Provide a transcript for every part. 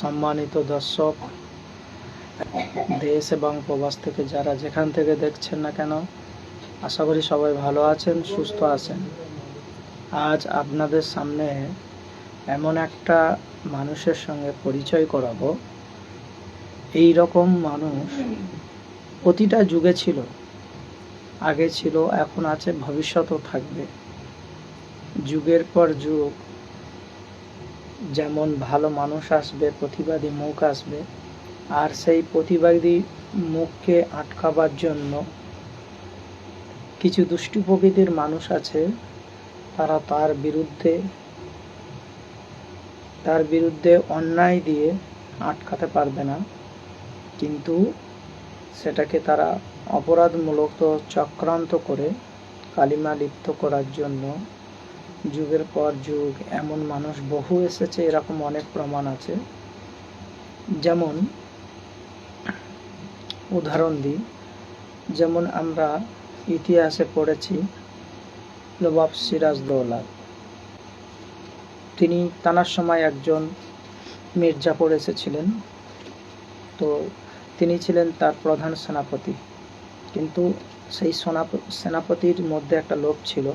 সম্মানিত দর্শক, দেশ এবং প্রবাস থেকে যারা যেখান থেকে দেখছেন না কেন, আশা করি সবাই ভালো আছেন, সুস্থ আছেন। আজ আপনাদের সামনে এমন একটা মানুষের সঙ্গে পরিচয় করাবো। এই রকম মানুষ প্রতিটা যুগে ছিল, আগে ছিল, এখন আছে, ভবিষ্যতও থাকবে। যুগের পর যুগ যেমন ভালো মানুষ আসবে, প্রতিবাদী মুখ আসবে, আর সেই প্রতিবাদী মুখকে আটকাবার জন্য কিছু দুষ্টু প্রকৃতির মানুষ আছে, তারা তার বিরুদ্ধে তার বিরুদ্ধে অন্যায় দিয়ে আটকাতে পারবে না। কিন্তু সেটাকে তারা অপরাধমূলক চক্রান্ত করে কালিমা লিপ্ত করার জন্য যুগের পর যুগ, এমন মানুষ বহু এসেছে, এরকম অনেক প্রমাণ আছে। যেমন, উদাহরণ দিই। যেমন আমরা ইতিহাসে পড়েছি নবাব সিরাজদৌলা তিনি তানার সময় একজন মির্জাপুর এসেছিলেন। তো তিনি ছিলেন তার প্রধান সেনাপতি। কিন্তু সেই সেনাপ- সেনাপতির মধ্যে একটা লোক ছিল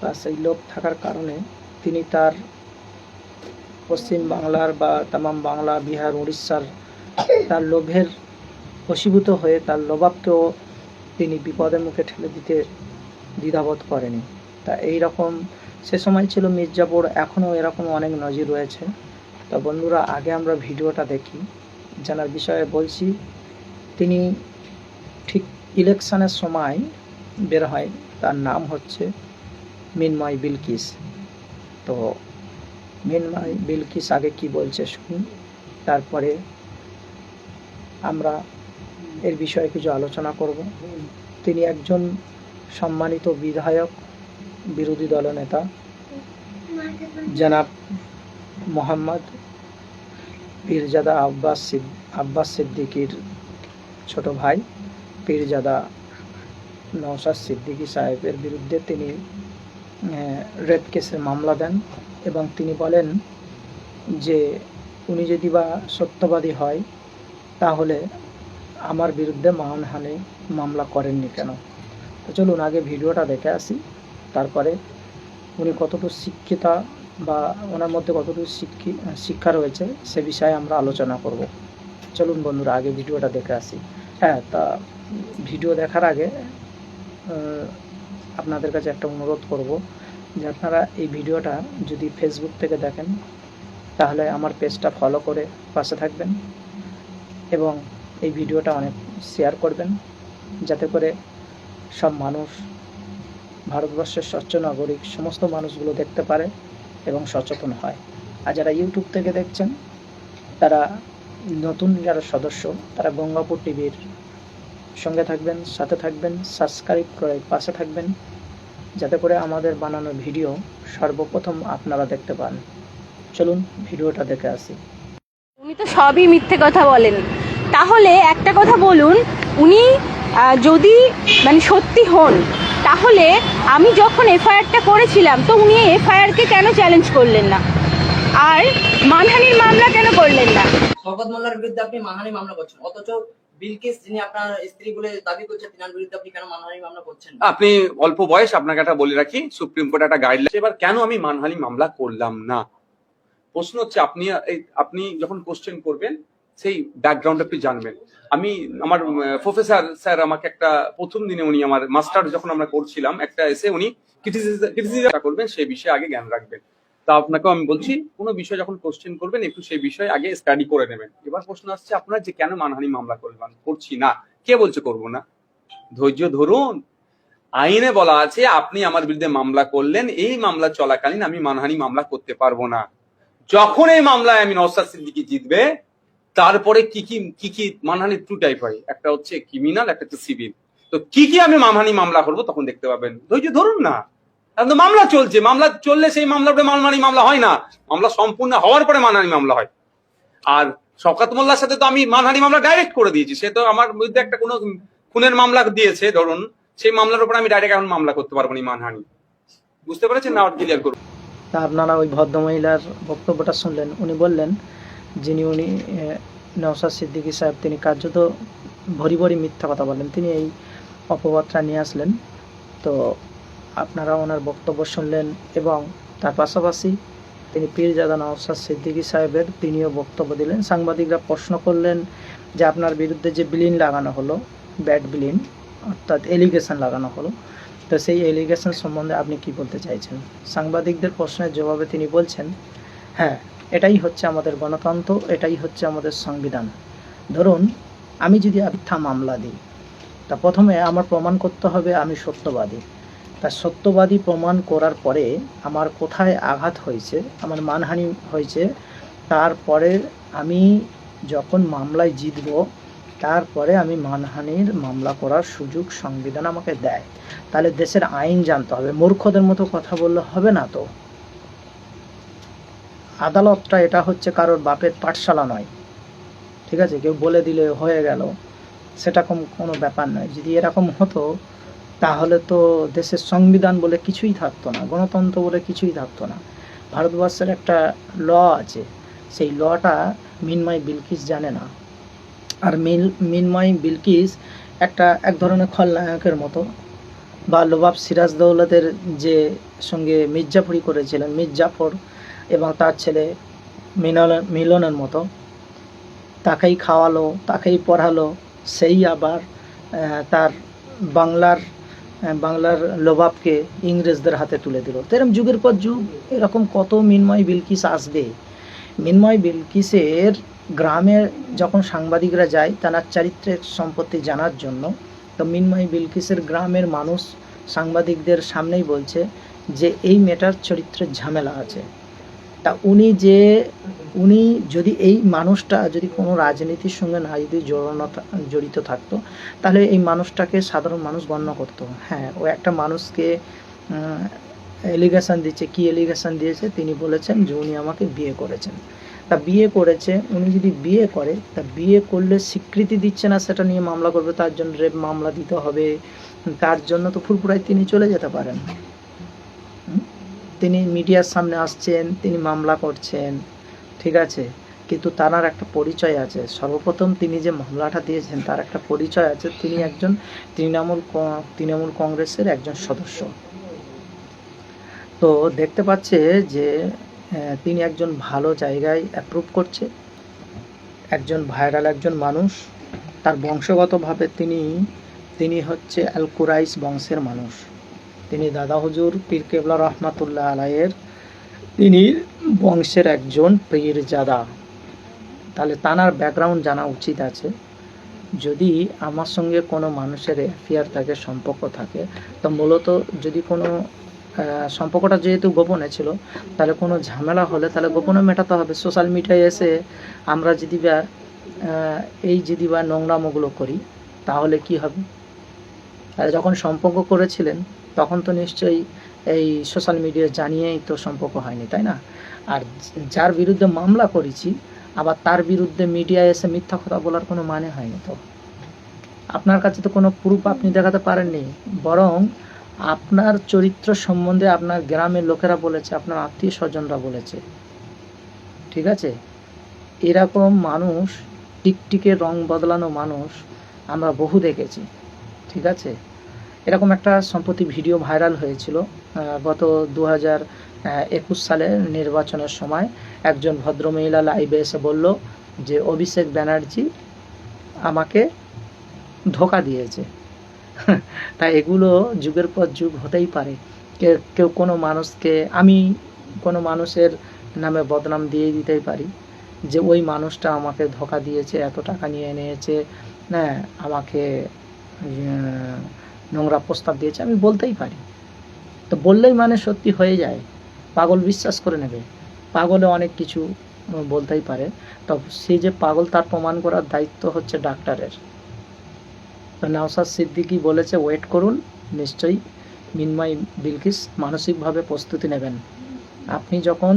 বা সেই লোভ থাকার কারণে তিনি তার পশ্চিম বাংলার বা তামাম বাংলা, বিহার, উড়িষ্যার তার লোভের বশীভূত হয়ে তার লোভাবকেও তিনি বিপদের মুখে ঠেলে দিতে দ্বিধাবোধ করেনি। তা এই রকম সে সময় ছিল মির্জাপুর, এখনও এরকম অনেক নজির রয়েছে। তা বন্ধুরা, আগে আমরা ভিডিওটা দেখি, জানার বিষয়ে বলছি, তিনি ঠিক ইলেকশনের সময় বের হয়, তার নাম হচ্ছে মিনময় বিলকিস তো মিনময় বিলকিস আগে কি বলছে শুনি, তারপরে আমরা এর বিষয়ে কিছু আলোচনা করব। তিনি একজন সম্মানিত বিধায়ক, বিরোধী দলনেতা জনাব মোহাম্মদ পীরজাদা আব্বাস আব্বাস সিদ্দিকির ছোট ভাই পীরজাদা নওশাদ সিদ্দিকী সাহেবের বিরুদ্ধে তিনি রেপ কেসের মামলা দেন এবং তিনি বলেন যে উনি যদি বা সত্যবাদী হয়, তাহলে আমার বিরুদ্ধে মানহানি মামলা করেননি কেন? তো চলুন, আগে ভিডিওটা দেখে আসি। তারপরে উনি কতটুকু শিক্ষিতা বা ওনার মধ্যে কতটুকু শিক্ষি রয়েছে, সে বিষয়ে আমরা আলোচনা করব। চলুন বন্ধুরা, আগে ভিডিওটা দেখে আসি। হ্যাঁ তা ভিডিও দেখার আগে আপনাদের কাছে একটা অনুরোধ করব যে আপনারা এই ভিডিওটা যদি ফেসবুক থেকে দেখেন, তাহলে আমার পেজটা ফলো করে পাশে থাকবেন এবং এই ভিডিওটা অনেক শেয়ার করবেন যাতে করে সব মানুষ, ভারতবর্ষের স্বচ্ছ নাগরিক, সমস্ত মানুষগুলো দেখতে পারে এবং সচেতন হয়। আর যারা ইউটিউব থেকে দেখছেন, তারা নতুন যারা সদস্য, তারা গঙ্গাপুর টিভির সঙ্গে থাকবেন সাথে থাকবেন সাবস্ক্রাইব করে পাশে থাকবেন যাতে করে আমাদের বানানো ভিডিও সর্বপ্রথম আপনারা দেখতে পান। চলুন ভিডিওটা দেখে আসি। উনি তো সবই মিথ্যে কথা বলেন। তাহলে একটা কথা বলুন উনি যদি মানে সত্যি হন তাহলে আমি যখন এফআইআরটা করেছিলাম তো উনি এফআইআরকে কেন চ্যালেঞ্জ করলেন না? আর মানহানির মামলা কেন করলেন না? শওকত মোল্লার বিরুদ্ধে আপনি মানহানি মামলা করছেন অথচ আপনি আপনি অল্প বয়স, আপনাকে একটা বলে রাখি, সুপ্রিম কোর্ট একটা গাইডলাইন এবার কেন আমি মানহানি মামলা করলাম না? প্রশ্ন হচ্ছে, আপনি আপনি যখন কোশ্চেন করবেন, সেই ব্যাকগ্রাউন্ড একটু জানবেন। আমি, আমার প্রফেসর স্যার আমাকে একটা, প্রথম দিনে উনি আমার মাস্টার যখন আমরা করছিলাম, একটা এসে উনি করবেন, সেই বিষয়ে আগে জ্ঞান রাখবেন। তা আপনাকেও আমি বলছি, কোনো বিষয় যখন কোশ্চেন করবেন, একটু সেই বিষয়ে আগে স্টাডি করে নেবেন। এবার প্রশ্ন আসছে, আপনার যে কেন মানহানি মামলা করবেন করছি না। কে বলছে করব না? ধৈর্য ধরুন। আইনে বলা আছে, আপনি আমার বিরুদ্ধে মামলা করলেন, এই মামলা চলাকালীন আমি মানহানি মামলা করতে পারব না। যখন এই মামলায় আমি নওসাদ সিদ্দিকি জিতবে, তারপরে কি কি কি কি মানহানি টু টাইপ হয়? একটা হচ্ছে ক্রিমিনাল একটা হচ্ছে সিভিল তো কি কি আমি মানহানি মামলা করব তখন দেখতে পাবেন। ধৈর্য ধরুন না। এখন তো মামলা চলছে মামলা চললে সেই মামলার উপরে মানহানি মামলা হয় না। মামলা সম্পূর্ণ হওয়ার পরে মানহানি মামলা হয়। আর শওকাত মোল্লার সাথে তো আমি মানহানি মামলা ডাইরেক্ট করে দিয়েছি। সে তো আমার বিরুদ্ধে একটা কোনো খুনের মামলা দিয়েছে ধরুন। সেই মামলার উপর আমি ডাইরেক্ট এখন মামলা করতে পারব না মানহানি। বুঝতে পেরেছেন না? ক্লিয়ার করুন। আপনারা ওই ভদ্রমহিলার বক্তব্যটা শুনলেন। উনি বললেন যিনি উনি আহ, নওশাদ সিদ্দিকী সাহেব তিনি কার্যত ভরি ভরি মিথ্যা কথা বললেন তিনি এই অপবাদটা নিয়ে আসলেন। তো আপনারা ওনার বক্তব্য শুনলেন এবং তার পাশাপাশি তিনি পীরজাদা নওশাদ সিদ্দিকী সাহেবের তিনিও বক্তব্য দিলেন। সাংবাদিকরা প্রশ্ন করলেন যে আপনার বিরুদ্ধে যে বিলিন লাগানো হলো ব্যাড বিলিন, অর্থাৎ এলিগেশন লাগানো হলো, তো সেই এলিগেশন সম্বন্ধে আপনি কি বলতে চাইছেন? সাংবাদিকদের প্রশ্নের জবাবে তিনি বলছেন হ্যাঁ এটাই হচ্ছে আমাদের গণতন্ত্র, এটাই হচ্ছে আমাদের সংবিধান। ধরুন, আমি যদি মিথ্যা মামলা দিই, তা প্রথমে আমার প্রমাণ করতে হবে আমি সত্যবাদী। তা সত্যবাদী প্রমাণ করার পরে আমার কোথায় আঘাত হয়েছে, আমার মানহানি হয়েছে, তারপরে আমি যখন মামলায় জিতব, তারপরে আমি মানহানির মামলা করার সুযোগ সংবিধান আমাকে দেয়। তাহলে দেশের আইন জানতে হবে, মূর্খদের মতো কথা বললে হবে না তো? আদালতটা এটা হচ্ছে কারোর বাপের পাঠশালা নয়, ঠিক আছে? কেউ বলে দিলে হয়ে গেল, সেটা কোনো ব্যাপার নয়। যদি এরকম হতো তাহলে তো দেশের সংবিধান বলে কিছুই থাকতো না, গণতন্ত্র বলে কিছুই থাকতো না। ভারতবর্ষের একটা ল আছে, সেই লটা মিনময় বিলকিস জানে না। আর মিন মিনময় বিলকিস একটা এক ধরনের খলনায়কের মতো। বা লোবাব সিরাজ দৌলতের যে সঙ্গে মির্জাফরি করেছিলেন মির্জাফর এবং তার ছেলে মিলন মিলনের মতো। তাকেই খাওয়ালো, তাকেই পড়ালো, সেই আবার তার বাংলার বাংলার লোবাবকে ইংরেজদের হাতে তুলে দিল। তো এরকম যুগের পর যুগ, এরকম কত মিনময় বিলকিস আসবে? মিনময় বিলকিসের গ্রামে যখন সাংবাদিকরা যায় তার চারিত্রিক সম্পত্তি জানার জন্য, তো মিনময় বিলকিসের গ্রামের মানুষ সাংবাদিকদের সামনেই বলছে যে, এই মেটার চরিত্রের ঝামেলা আছে। তা উনি যে, উনি যদি এই মানুষটা যদি কোনো রাজনীতির সঙ্গে না যদি জড়ানো জড়িত থাকতো, তাহলে এই মানুষটাকে সাধারণ মানুষ গণ্য করতো। হ্যাঁ ও একটা মানুষকে এলিগেশন দিচ্ছে। কি এলিগেশন দিয়েছে? তিনি বলেছেন যে উনি আমাকে বিয়ে করেছেন। তা বিয়ে করেছে, উনি যদি বিয়ে করে, তা বিয়ে করলে স্বীকৃতি দিচ্ছে না সেটা নিয়ে মামলা করবে, তার জন্য রেপ মামলা দিতে হবে। তার জন্য তো ফুরফুরায় তিনি চলে যেতে পারেন? তিনি মিডিয়ার সামনে আসছেন, তিনি মামলা করছেন, ঠিক আছে? কিন্তু তার একটা পরিচয় আছে। সর্বপ্রথম তিনি যে মামলাটা দিয়েছেন, তার একটা পরিচয় আছে। তিনি একজন তৃণমূল তৃণমূল কংগ্রেসের একজন সদস্য। তো দেখতে পাচ্ছে যে তিনি একজন ভালো জায়গায় অ্যাপ্রুভ করছে। একজন ভাইরাল একজন মানুষ। তার বংশগতভাবে তিনি তিনি হচ্ছে আল কুরাইশ বংশের মানুষ। তিনি দাদা হুজুর পীর কেবলা রহমাতুল্লাহ আলাইয়ের, তিনি বংশের একজন পীরজাদা। তাহলে তানার ব্যাকগ্রাউন্ড জানা উচিত আছে। যদি আমার সঙ্গে কোনো মানুষের অ্যাফেয়ার থাকে, সম্পর্ক থাকে, তো মূলত যদি কোনো সম্পর্কটা যেহেতু গোপনে ছিল, তাহলে কোনো ঝামেলা হলে তাহলে গোপনে মেটাতে হবে। সোশ্যাল মিডিয়ায় এসে আমরা যদি বা এই যদি বা নোংরামোগুলো করি, তাহলে কি হবে? যখন সম্পর্ক করেছিলেন, তখন তো নিশ্চয়ই এই সোশ্যাল মিডিয়া জানিয়েই তো সম্পর্ক হয়নি, তাই না? আর যার বিরুদ্ধে মামলা করেছি, আবার তার বিরুদ্ধে মিডিয়ায় এসে মিথ্যা কথা বলার কোনো মানে হয়নি তো? আপনার কাছে তো কোনো প্রুফ আপনি দেখাতে পারেননি, বরং আপনার চরিত্র সম্বন্ধে আপনার গ্রামের লোকেরা বলেছে, আপনার আত্মীয় স্বজনরা বলেছে। ঠিক আছে? এরকম মানুষ, টিকটিকে রং বদলানো মানুষ আমরা বহু দেখেছি। ঠিক আছে? এরকম একটা সম্প্রতি ভিডিও ভাইরাল হয়েছিল গত দু হাজার একুশ সালের নির্বাচনের সময় একজন ভদ্রমহিলা লাইভে এসে বলল যে, অভিষেক ব্যানার্জি আমাকে ধোকা দিয়েছে। তাই এগুলো যুগের পর যুগ হতেই পারে। কেউ কোনো মানুষকে, আমি কোনো মানুষের নামে বদনাম দিয়ে দিতেই পারি যে, ওই মানুষটা আমাকে ধোকা দিয়েছে, এত টাকা নিয়ে নিয়েছে হ্যাঁ আমাকে নোংরা প্রস্তাব দিয়েছে, আমি বলতেই পারি। তো বললেই মানে সত্যি হয়ে যায়। পাগল বিশ্বাস করে নেবে। পাগলে অনেক কিছু বলতেই পারে। তো সে যে পাগল, তার প্রমাণ করার দায়িত্ব হচ্ছে ডাক্তারের। তো নওসাদ সিদ্দিকি বলেছে ওয়েট করুন, নিশ্চয়ই মিনময় বিলকিস মানসিকভাবে প্রস্তুতি নেবেন। আপনি যখন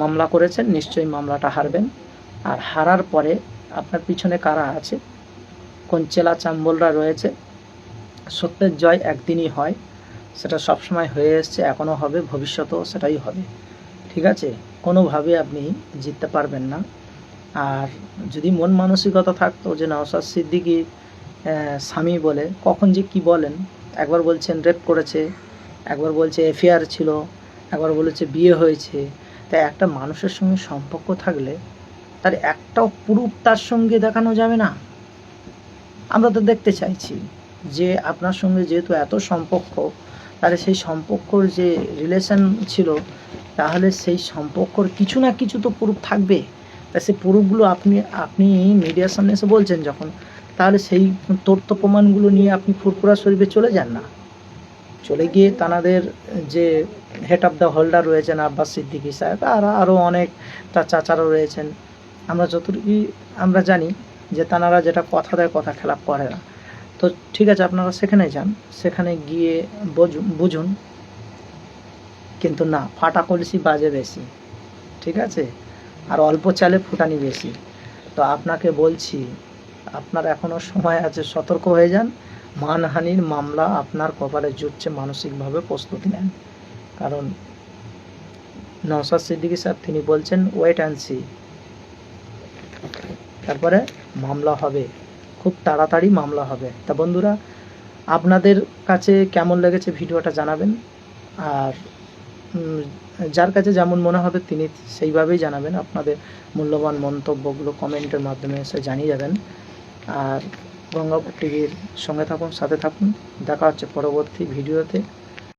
মামলা করেছেন, নিশ্চয়ই মামলাটা হারবেন। আর হারার পরে আপনার পিছনে কারা আছে? কোন চেলা চাম্বলরা রয়েছে? সত্যের জয় একদিনই হয়, সেটা সবসময় হয়ে এসছে, এখনও হবে, ভবিষ্যতেও সেটাই হবে। ঠিক আছে? কোনোভাবে আপনি জিততে পারবেন না। আর যদি মন মানসিকতা থাকতো যে নওশাদ সিদ্দিকি স্বামী বলে, কখন যে কি বলেন, একবার বলছেন রেপ করেছে, একবার বলছে এফআইআর ছিল, একবার বলেছে বিয়ে হয়েছে তাই একটা মানুষের সঙ্গে সম্পর্ক থাকলে তার একটাও প্রুফ তার সঙ্গে দেখানো যাবে না। আমরা তো দেখতে চাইছি। যে আপনার সঙ্গে যেহেতু এত সম্পর্ক, তাহলে সেই সম্পর্কর যে রিলেশন ছিল, তাহলে সেই সম্পর্কর কিছু না কিছু তো প্রুফ থাকবে। তা সেই প্রুফগুলো আপনি আপনি মিডিয়ার সামনে এসে বলছেন যখন, তাহলে সেই তথ্য প্রমাণগুলো নিয়ে আপনি ফুরফুরা শরীফে চলে যান না। চলে গিয়ে তানাদের যে হেড অফ দ্য হোল্ডার রয়েছেন আব্বাস সিদ্দিকী সাহেব, আর আরও অনেক তার চাচারা রয়েছেন। আমরা যতটুকু আমরা জানি যে তানারা যেটা কথা দেয়, কথা খেলাপ করে না। তো ঠিক আছে, আপনারা সেখানে যান। সেখানে গিয়ে বুঝুন কিন্তু না, ফাটা কলসি বাজে বেশি, ঠিক আছে? আর অল্প চালে ফুটানি বেশি। তো আপনাকে বলছি, আপনার এখনও সময় আছে, সতর্ক হয়ে যান। মানহানির মামলা আপনার কপালে জুটছে, মানসিকভাবে প্রস্তুতি নেন। কারণ নওসাদ সিদ্দিকী স্যার, তিনি বলছেন ওয়েট অ্যান্ড সি তারপরে মামলা হবে। খুব তাড়াতাড়ি মামলা হবে। তা বন্ধুরা, আপনাদের কাছে কেমন লেগেছে ভিডিওটা জানাবেন। আর যার কাছে যেমন মনে হবে তিনি সেইভাবেই জানাবেন আপনাদের মূল্যবান মন্তব্যগুলো কমেন্টের মাধ্যমে এসে জানিয়ে যাবেন। আর গঙ্গাপুর টিভির সঙ্গে থাকুন, সাথে থাকুন। দেখা হচ্ছে পরবর্তী ভিডিওতে।